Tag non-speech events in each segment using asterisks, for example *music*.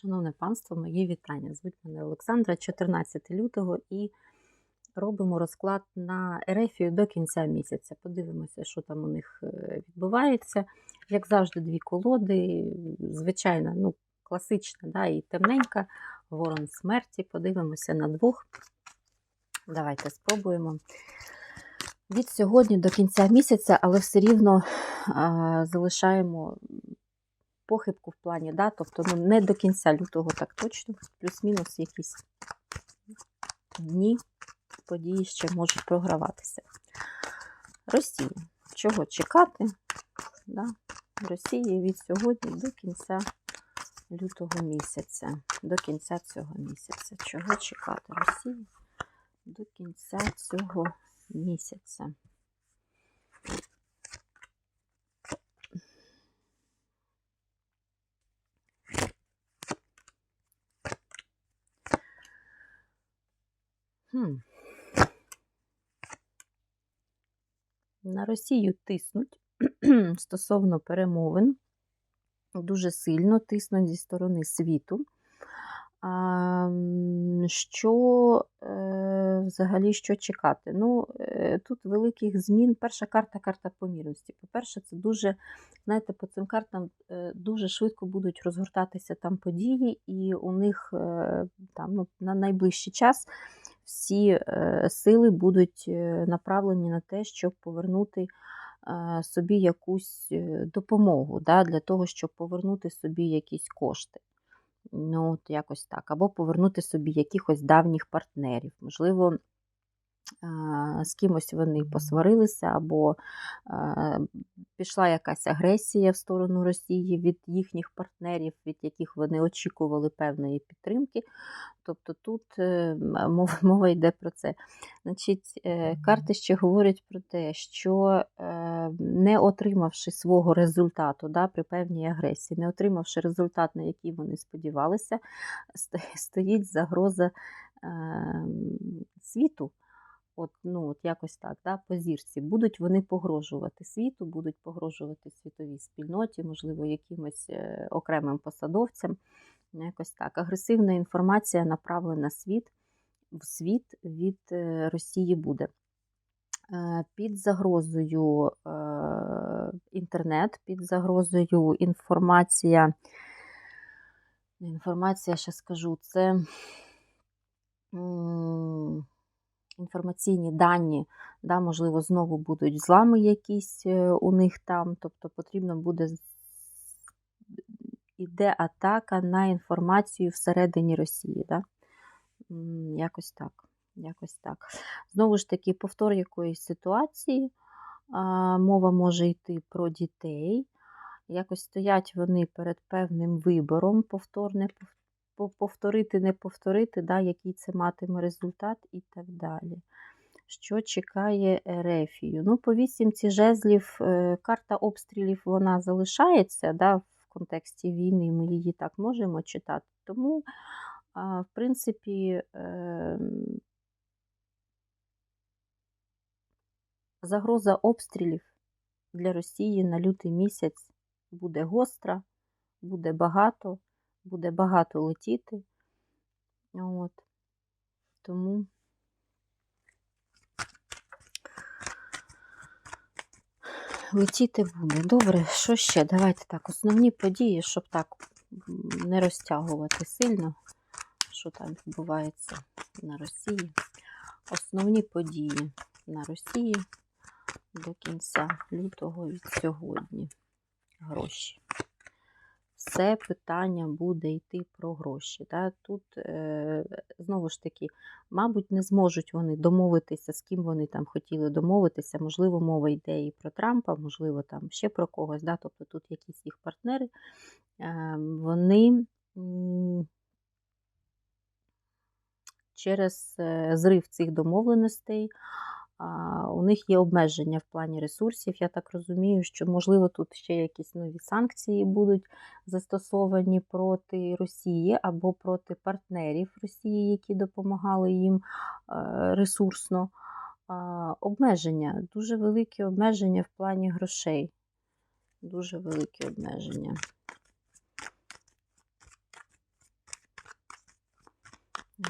Шановне панство, мої вітання. Звуть мене Олександра, 14 лютого, і робимо розклад на Ерефію до кінця місяця. Подивимося, що там у них е, відбувається. Як завжди, дві колоди. Звичайно, ну, класична да, і темненька. Ворон смерті. Подивимося на двох. Давайте спробуємо. Від сьогодні до кінця місяця, але все рівно а, залишаємо похибку в плані, да? тобто ну, не до кінця лютого так точно, плюс-мінус якісь дні події ще можуть програватися. Росія. Чого чекати? Да? Росії від сьогодні до кінця лютого місяця. До кінця цього місяця. Чого чекати Росії до кінця цього місяця? На Росію тиснуть *clears throat* стосовно перемовин, дуже сильно тиснуть зі сторони світу. Що е, взагалі що чекати? Ну, е, Тут великих змін. Перша карта карта помірності. По-перше, це дуже, знаєте, по цим картам е, дуже швидко будуть розгортатися там події, і у них там ну, на найближчий час всі сили будуть направлені на те, щоб повернути собі якусь допомогу, да, для того, щоб повернути собі якісь кошти. Ну, от якось так. Або повернути собі якихось давніх партнерів. Можливо, з кимось вони посварилися, або пішла якась агресія в сторону Росії від їхніх партнерів, від яких вони очікували певної підтримки. Тобто тут е, мова, *laughs* мова йде про це. Значить, е, Карти ще говорять про те, що е, не отримавши свого результату да, при певній агресії, не отримавши результат, на який вони сподівалися, стоїть загроза світу. От, ну, от якось так, да, по зірці. Будуть вони погрожувати світу, будуть погрожувати світовій спільноті, можливо, якимось е, окремим посадовцям. Ну, якось так. Агресивна інформація направлена світ, в світ від е, Росії буде. Е, під загрозою інтернет, під загрозою інформація. Інформація, ще скажу, це інформаційні дані, да, можливо, знову будуть злами якісь е, у них там, тобто потрібно буде іде атака на інформацію всередині Росії. Да? Якось так. Якось так. Знову ж таки, повтор якоїсь ситуації, мова може йти про дітей. Якось стоять вони перед певним вибором, повторне повторити, не повторити, да, який це матиме результат і так далі. Що чекає Ерефію? Ну, по вісімці жезлів е, карта обстрілів вона залишається да, в контексті війни, ми її так можемо читати. Тому, в принципі, ем, загроза обстрілів для Росії на лютий місяць буде гостра, буде багато буде багато летіти. От. Тому летіти буде. Добре, що ще? Давайте так, основні події, щоб так не розтягувати сильно, що там відбувається на Росії. Основні події на Росії до кінця лютого від сьогодні. Гроші все питання буде йти про гроші. Да? Тут, е, знову ж таки, мабуть, не зможуть вони домовитися, з ким вони там хотіли домовитися. Можливо, мова йде і про Трампа, можливо, там ще про когось. Да? Тобто тут якісь їх партнери, е, вони. Через е, зрив цих домовленостей у них є обмеження в плані ресурсів. Я так розумію, що, можливо, тут ще якісь нові санкції будуть застосовані проти Росії або проти партнерів Росії, які допомагали їм е, ресурсно. Обмеження, дуже великі обмеження в плані грошей. Дуже великі обмеження.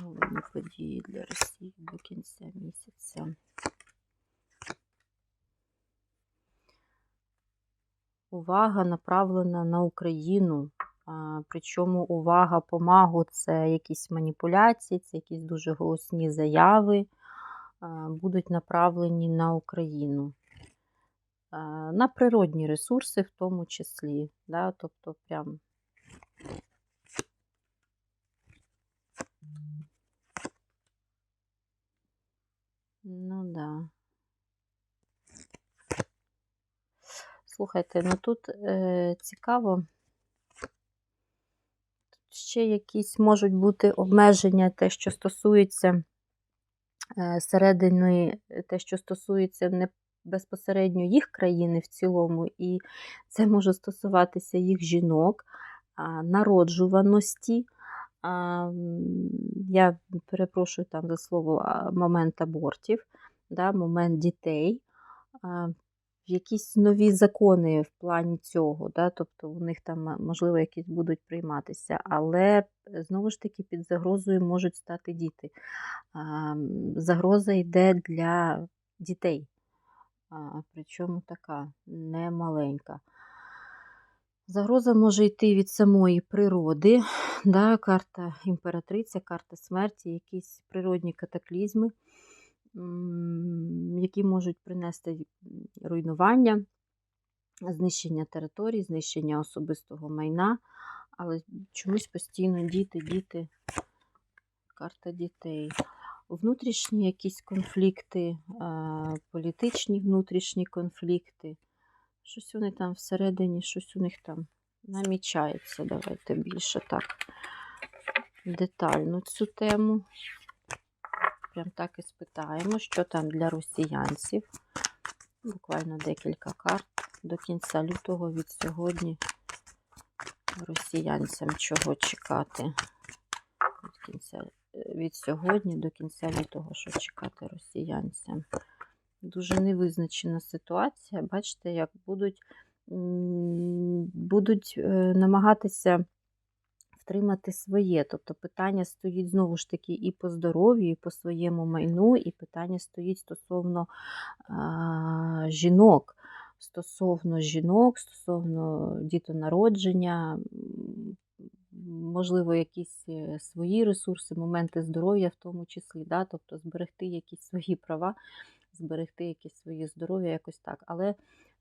Головні події для Росії до кінця місяця. Увага направлена на Україну. Причому увага по магу це якісь маніпуляції, це якісь дуже голосні заяви, будуть направлені на Україну. На природні ресурси, в тому числі. Да? Тобто, прям Ну да. Слухайте, ну тут е, цікаво. Тут ще якісь можуть бути обмеження, те, що стосується е, середини, те, що стосується не безпосередньо їх країни в цілому, і це може стосуватися їх жінок, народжуваності. Я перепрошую там за слово момент абортів, да, момент дітей, якісь нові закони в плані цього, да, тобто у них там, можливо, якісь будуть прийматися, але е, знову ж таки під загрозою можуть стати діти. Загроза йде для дітей, причому така немаленька. Загроза може йти від самої природи, да, карта імператриця, карта смерті, якісь природні катаклізми, які можуть принести руйнування, знищення територій, знищення особистого майна, але чомусь постійно діти, діти, карта дітей. Внутрішні якісь конфлікти, політичні внутрішні конфлікти. Щось вони там всередині, щось у них там намічається. Давайте більше так детально цю тему. Прям так і спитаємо, що там для росіянців. Буквально декілька карт до кінця лютого від сьогодні росіянцям чого чекати. Від, кінця, від сьогодні до кінця лютого, що чекати росіянцям. Дуже невизначена ситуація. Бачите, як будуть, будуть е, намагатися втримати своє. Тобто питання стоїть знову ж таки і по здоров'ю, і по своєму майну, і питання стоїть стосовно а, жінок. Стосовно жінок, стосовно дітонародження, можливо, якісь е, свої ресурси, моменти здоров'я в тому числі, да? тобто зберегти якісь свої права, зберегти якесь своє здоров'я, якось так. Але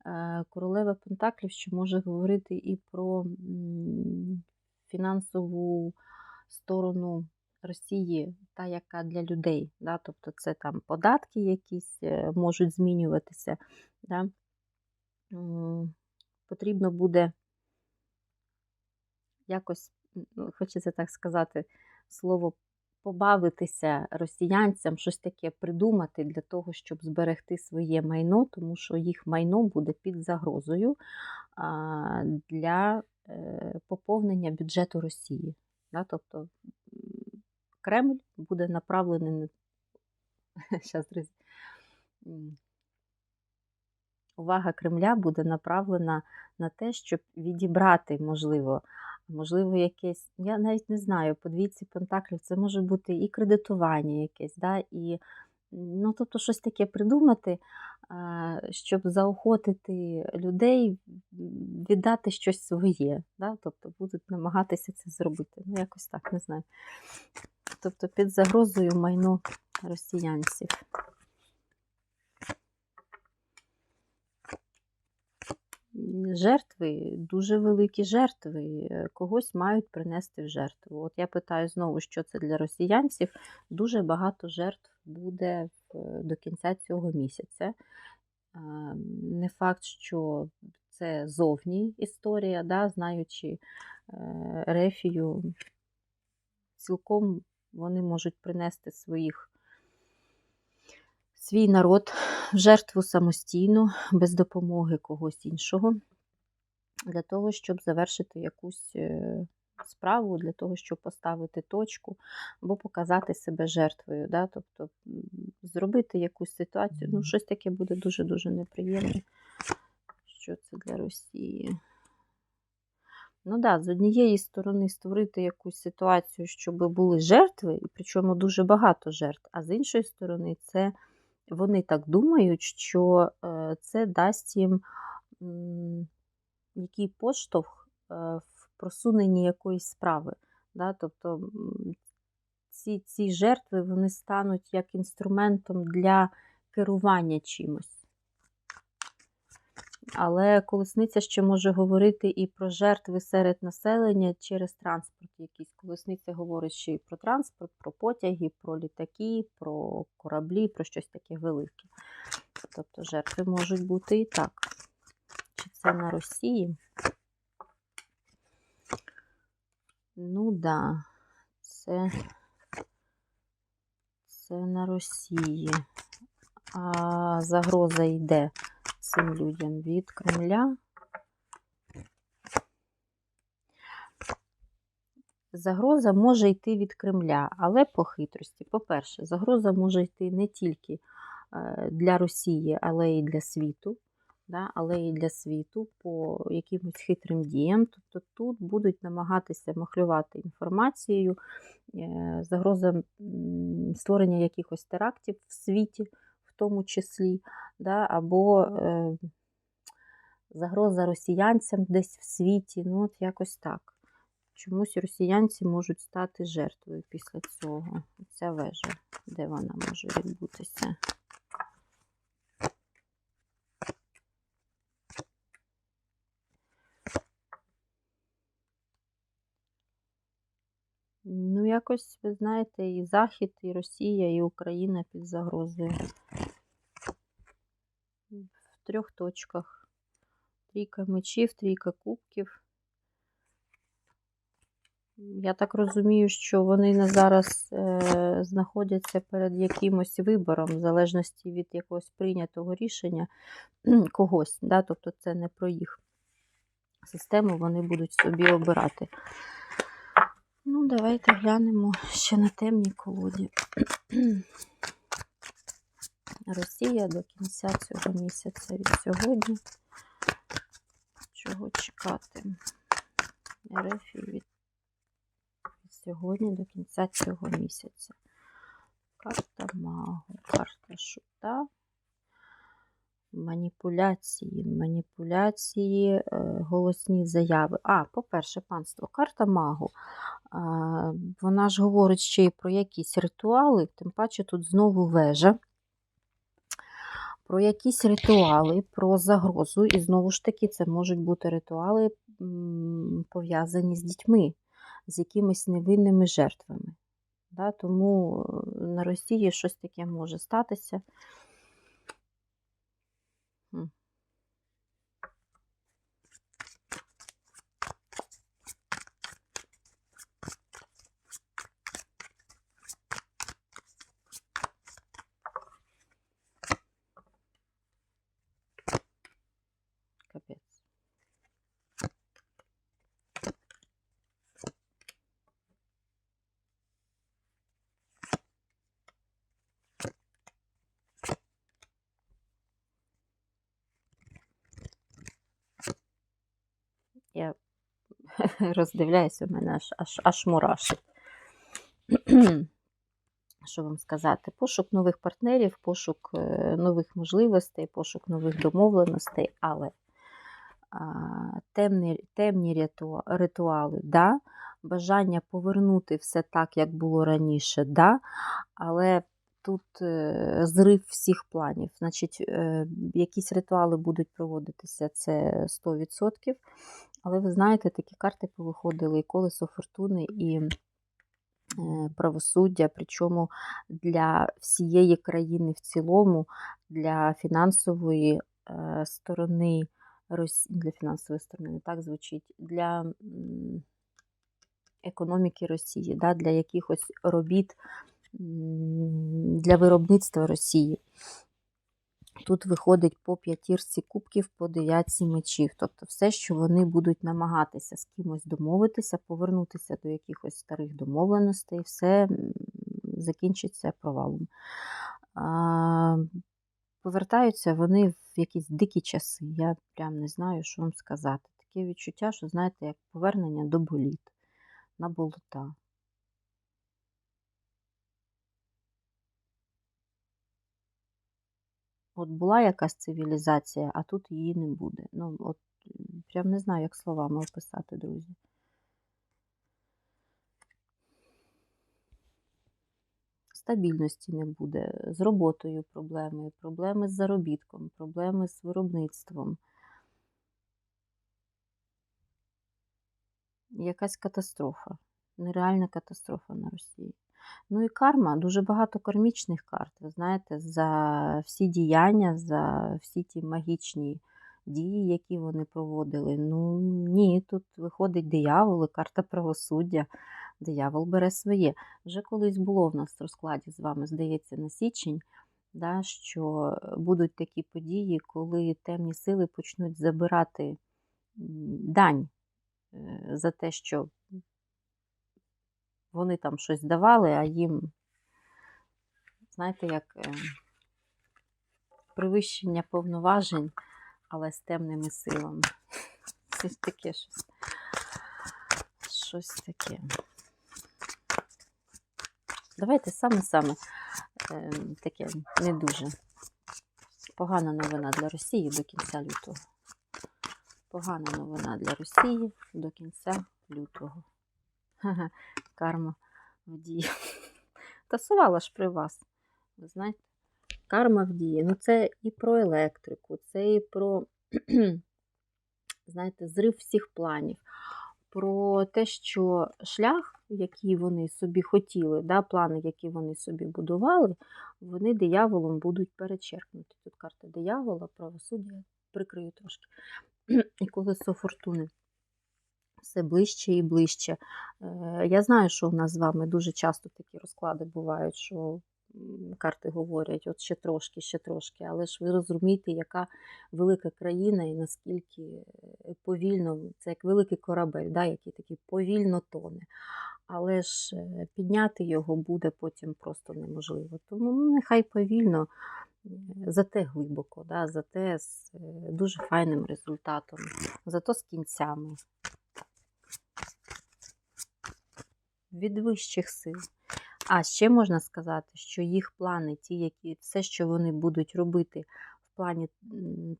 е, королева Пентаклів ще може говорити і про фінансову сторону Росії, та, яка для людей. Да? Тобто це там податки якісь е, можуть змінюватися. Да? Потрібно буде якось, ну, хочеться так сказати, слово побавитися росіянцям, щось таке придумати для того, щоб зберегти своє майно, тому що їх майно буде під загрозою для поповнення бюджету Росії. Да? Тобто Кремль буде направлений на. *laughs* Щас, друзі. Увага Кремля буде направлена на те, щоб відібрати, можливо, можливо, якесь, я навіть не знаю, по двійці пентаклів це може бути і кредитування якесь, да, і ну, тобто щось таке придумати, щоб заохотити людей віддати щось своє. Да? Тобто будуть намагатися це зробити. Ну, якось так, не знаю. Тобто під загрозою майно росіянців. Жертви, дуже великі жертви, е, когось мають принести в жертву. От я питаю знову, що це для росіянців. Дуже багато жертв буде до кінця цього місяця. Не факт, що це зовні історія, да, знаючи е, Рефію, цілком вони можуть принести своїх свій народ в жертву самостійно, без допомоги когось іншого, для того, щоб завершити якусь е, справу, для того, щоб поставити точку або показати себе жертвою. Да? Тобто зробити якусь ситуацію, ну, щось таке буде дуже-дуже неприємне. Що це для Росії? Ну да, з однієї сторони створити якусь ситуацію, щоб були жертви, і причому дуже багато жертв, а з іншої сторони, це вони так думають, що е, це дасть їм який поштовх е, в просуненні якоїсь справи. Да? Тобто ці, ці жертви вони стануть як інструментом для керування чимось. Але колесниця ще може говорити і про жертви серед населення через транспорт якийсь. Колесниця говорить ще і про транспорт, про потяги, про літаки, про кораблі, про щось таке велике. Тобто жертви можуть бути і так. Чи це на Росії? Ну да. це, це на Росії. А загроза йде цим людям від Кремля. Загроза може йти від Кремля, але по хитрості. По-перше, загроза може йти не тільки е, для Росії, але й для світу, да, але і для світу по якимось хитрим діям. Тобто тут будуть намагатися махлювати інформацією, е, загроза створення якихось терактів в світі тому числі, да, або е, загроза росіянцям десь в світі. Ну, от якось так. Чомусь росіянці можуть стати жертвою після цього. Ця вежа, де вона може відбутися. Ну, якось, ви знаєте, і Захід, і Росія, і Україна під загрозою. Трьох точках. Трійка мечів, трійка кубків. Я так розумію, що вони на зараз е, знаходяться перед якимось вибором, в залежності від якогось прийнятого рішення когось. Да? Тобто це не про їх систему, вони будуть собі обирати. Ну, давайте глянемо ще на темній колоді. Росія до кінця цього місяця від сьогодні. Чого чекати? РФ від, сьогодні до кінця цього місяця. Карта магу, карта шута. Маніпуляції, маніпуляції, е, голосні заяви. А, по-перше, панство, карта магу. Вона ж говорить ще й про якісь ритуали, тим паче тут знову вежа. Про якісь ритуали, про загрозу. І знову ж таки, це можуть бути ритуали, пов'язані з дітьми, з якимись невинними жертвами. Да, Тому е, на Росії щось таке може статися. Капець. Я *laughs* роздивляюся, у мене аж аж, аж мурашить. *clears throat* Що вам сказати? Пошук нових партнерів, пошук е, нових можливостей, пошук нових домовленостей, але темні темні ритуали, да, бажання повернути все так, як було раніше, да, але тут е, зрив всіх планів. Значить, е, якісь ритуали будуть проводитися, це 100%. Але ви знаєте, такі карти повиходили і колесо фортуни, і е, правосуддя, причому для всієї країни в цілому, для фінансової сторони. Для фінансової сторони, не так звучить, для економіки Росії, да, для якихось робіт для виробництва Росії. Тут виходить по п'ятірці кубків, по дев'ятці мечів. Тобто все, що вони будуть намагатися з кимось домовитися, повернутися до якихось старих домовленостей, все закінчиться провалом. Повертаються вони в якісь дикі часи. Я прям не знаю, що вам сказати. Таке відчуття, що, знаєте, як повернення до боліт, на болота. От була якась цивілізація, а тут її не буде. Ну, от прям не знаю, як словами описати, друзі. Стабільності не буде, з роботою проблеми, проблеми з заробітком, проблеми з виробництвом. Якась катастрофа, нереальна катастрофа на Росії. Ну і карма, дуже багато кармічних карт, ви знаєте, за всі діяння, за всі ті магічні дії, які вони проводили. Ну ні, тут виходить диявол, і карта правосуддя. Диявол бере своє. Вже колись було в нас в розкладі з вами, здається, на січень, да, що будуть такі події, коли темні сили почнуть забирати дань е, за те, що вони там щось давали, а їм, знаєте, як е, привищення повноважень, але з темними силами. *laughs* Щось таке щось. Щось таке. Давайте саме-саме е, таке не дуже погана новина для Росії до кінця лютого. Погана новина для Росії до кінця лютого. *laughs* Карма в дії. *laughs* Тасувала ж при вас. Ви знаєте, карма в дії. Ну, це і про електрику, це і про, *clears throat* знаєте, зрив всіх планів. Про те, що шлях, який вони собі хотіли, да, плани, які вони собі будували, вони дияволом будуть перечеркнуті. Тут карта диявола, правосуддя, прикрию трошки. *clears throat* І колесо фортуни все ближче і ближче. Е, Я знаю, що у нас з вами дуже часто такі розклади бувають, що карти говорять, от ще трошки, ще трошки, але ж ви розумієте, яка велика країна і наскільки е, повільно, це як великий корабель, да, який такий повільно тоне. Але ж е, підняти його буде потім просто неможливо. Тому ну, нехай повільно, зате глибоко, да, зате з дуже файним результатом, зато з кінцями. Від вищих сил. А ще можна сказати, що їх плани, ті, які все, що вони будуть робити в плані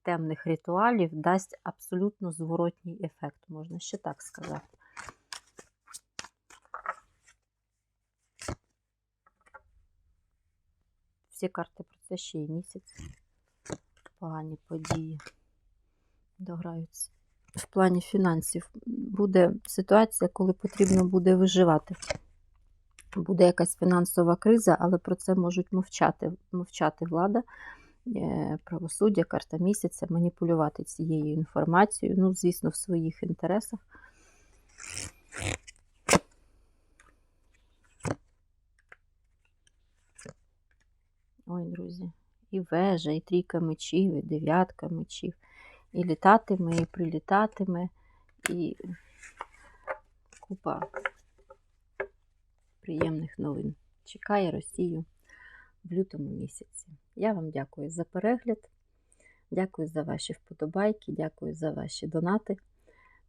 темних ритуалів, дасть абсолютно зворотній ефект, можна ще так сказати. Всі карти про це ще й місяць. Погані події дограються. В плані фінансів буде ситуація, коли потрібно буде виживати буде якась фінансова криза, але про це можуть мовчати, мовчати влада, е, правосуддя, карта місяця, маніпулювати цією інформацією, ну, звісно, в своїх інтересах. Ой, друзі, і вежа, і трійка мечів, і дев'ятка мечів. І літатиме, і прилітатиме, і купа приємних новин. Чекає Росію в лютому місяці. Я вам дякую за перегляд, дякую за ваші вподобайки, дякую за ваші донати.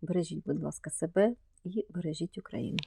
Бережіть, будь ласка, себе і бережіть Україну.